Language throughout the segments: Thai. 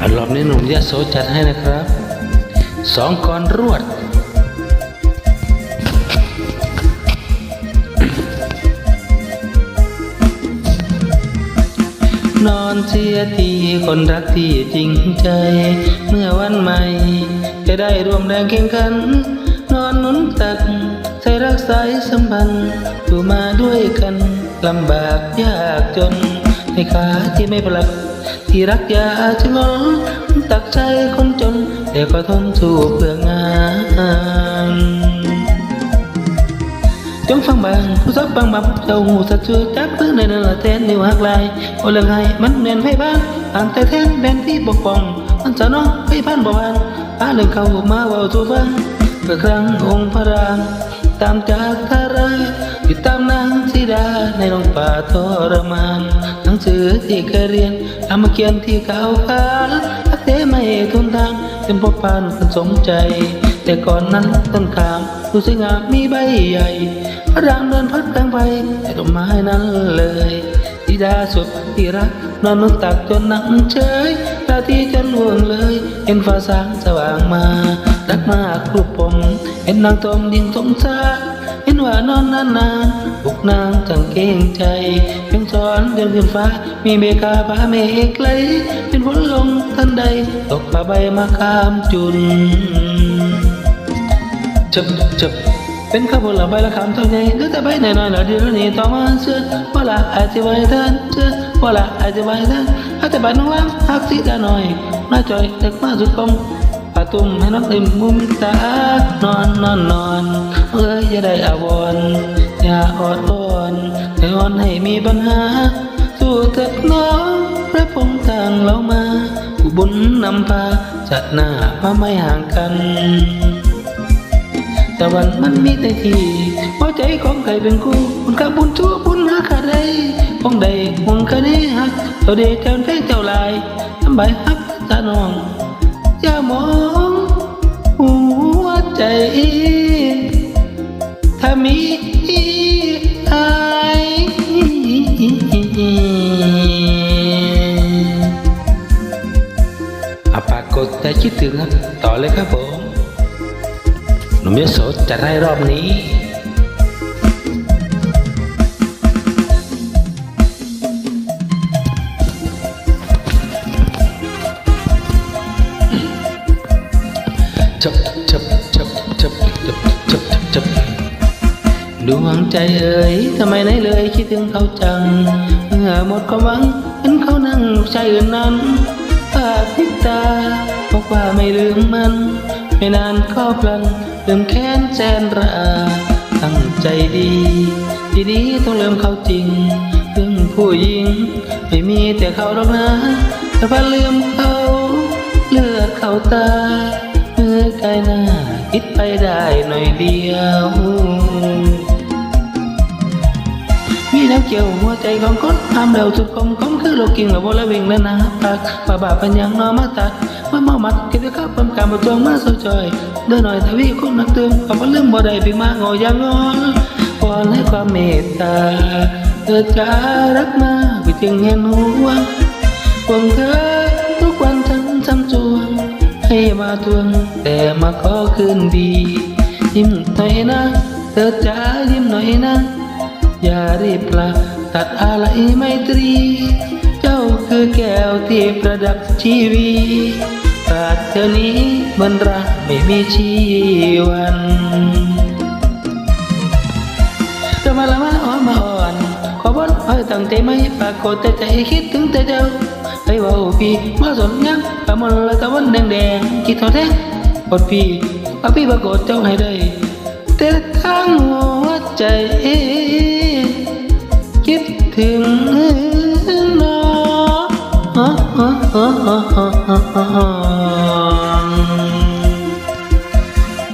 อรอบนี้หนุ่มยะโสจัดให้นะครับสองกรรวด นอนเสียทีคนรักที่จริงใจ เมื่อวันใหม่ จะได้รวมแรงแข่งขัน นอนหนุนตักใส่รักสายสัมพันธ์อยู่มาด้วยกันลำบากยากจนในขาที่ไม่ปลัก ที่รักอยาชะงนตักใจคนจน แต่ก็ทนสู้เพื่องานจงฟังบางผู้สักฟังบับเจ้าหูสัตว์ช่วยจับเพื่อในนั่นละแทนนิวหักลายโอเรื่องให้มันเนียนไฟบ้านอ่านแต่แทนแดนที่ปกป้องมันจะน้องไฟพันบ่บานหาเรื่องเข้ามาเว้าสู่ฟังเพื่อครั้งองค์พระรามตามจากท ป่าทรมานหนังสือที่เคยเรียนเอามาเขียนที่เก่าคานพักเทไม่ทุนทางเป็นพบปานคนสมใจ แต่ก่อนนั้นต้นขามดูสวยงามมีใบใหญ่พระรามเดินพัดกลางไปแต่ต้นไม้นั้นเลยธิดาสุดที่รักนอนนุตักจนนั่งเฉยตาที่จนห่วงเลยเห็นฟ้าสางสว่างมารักมากรุบผมเห็นนางตมยิ่งสงสาร เห็นว่านอนนานนานๆบุกนางจังเกรงใจเพียงสอนเดินขึ้นฟ้า มีเมฆาฟ้าเมฆไหลเป็นฝนลงทันใด ตกผ้าใบมาข้ามจุนจับจับเป็นข้าวผลใบละคำเท่าไงเหลือแต่ใบหน่อยๆหน่อยเดียวนี่ต่อมาเสื้อว่าละอาจจะไว้ท่านเสื้อว่าละอาจจะไว้ท่านอาจจะบัดน้องล้างหักสีดาหน่อยน้าจอยเด็กมาสุดกง ปาตุ้มให้นักริมมุมตานอนนอนนอนเอ้ยอย่าได้อาวรอย่าอดอ่อนให้อ่อนให้มีปัญหา สู้เถิดน้องพระพงทางเรามาผู้บุญนำพาจัดหน้ามาไม่ห่างกันแต่วันมันมีแต่ที่หัวใจของใครเป็นคู่คุณกับบุญชั่วบุญหักอะไรของใดห่วงคะเนหักเท่าเดเจ้าแฟงเจ้าลายทำใบหักตาน้องอย่ามอง ใจถ้ามีอายอาปากกดแต่คิดถึงครับ ต่อเลยครับผม หนุ่มยโสจะได้รอบนี้ ดวงใจเอ่ยทำไมไหนเลยคิดถึงเขาจัง เมื่อหมดความหวังเห็นเขานั่งชายอื่นนั้นภาพติดตาบอกว่าไม่ลืมมัน ไม่นานก็พลันลืมแค้นแสนระอาตั้งใจดี ทีนี้ต้องเริ่มเขาจริงเรื่องผู้หญิง ไม่มีแต่เขาหรอกนะแต่พอลืมเขาเลือกเขาตาเมื่อไกลหน้าคิดไปได้หน่อยเดียว เกี่ยวหัวใจของคนห้ามเดาสุดคมคมคือโลกิงและโบละวิ่งและนาปากป่าบาปัญญังนอมาตัดมาเมามัดกินข้าวความการมาจองมาเศร้าจอยเดินหน่อยทวีคนนักเติมคำว่าลืมบ่ได้พียงมาโง่ยังงอนวอนให้ความเมตตาเธอจะรักมาวิจึงเห็นหัวห่วงเธอทุกวันฉันจำจวงให้มาทวงแต่มาขอคืนดี ยิ้มหน่อยนะเธอจ๋ายิ้มหน่อยนะ อย่ารีบละตัดอะไรไมตรี เจ้าคือแก้วที่ประดับชีวีขาดเธอนี้เหมันรักไม่มีชีวันจะมาละมาอ่อนมาอ่อน ขอบอนให้ตั้งใจไม่ปรากฏแต่ใจคิดถึงแต่เจ้าให้ว่าพี่มาสนยังปะมันละตะวันแดงแดงคิดเท่าแท้กดพี่ปะพี่ปรากฏเจ้าให้ได้แต่ทั้งหัวใจ ถึงนะ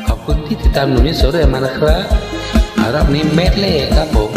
ขอบคุณที่ติดตามหนุ่มนิสโสเรยมานะครับอารับนี้เม็ดเล่ครับผม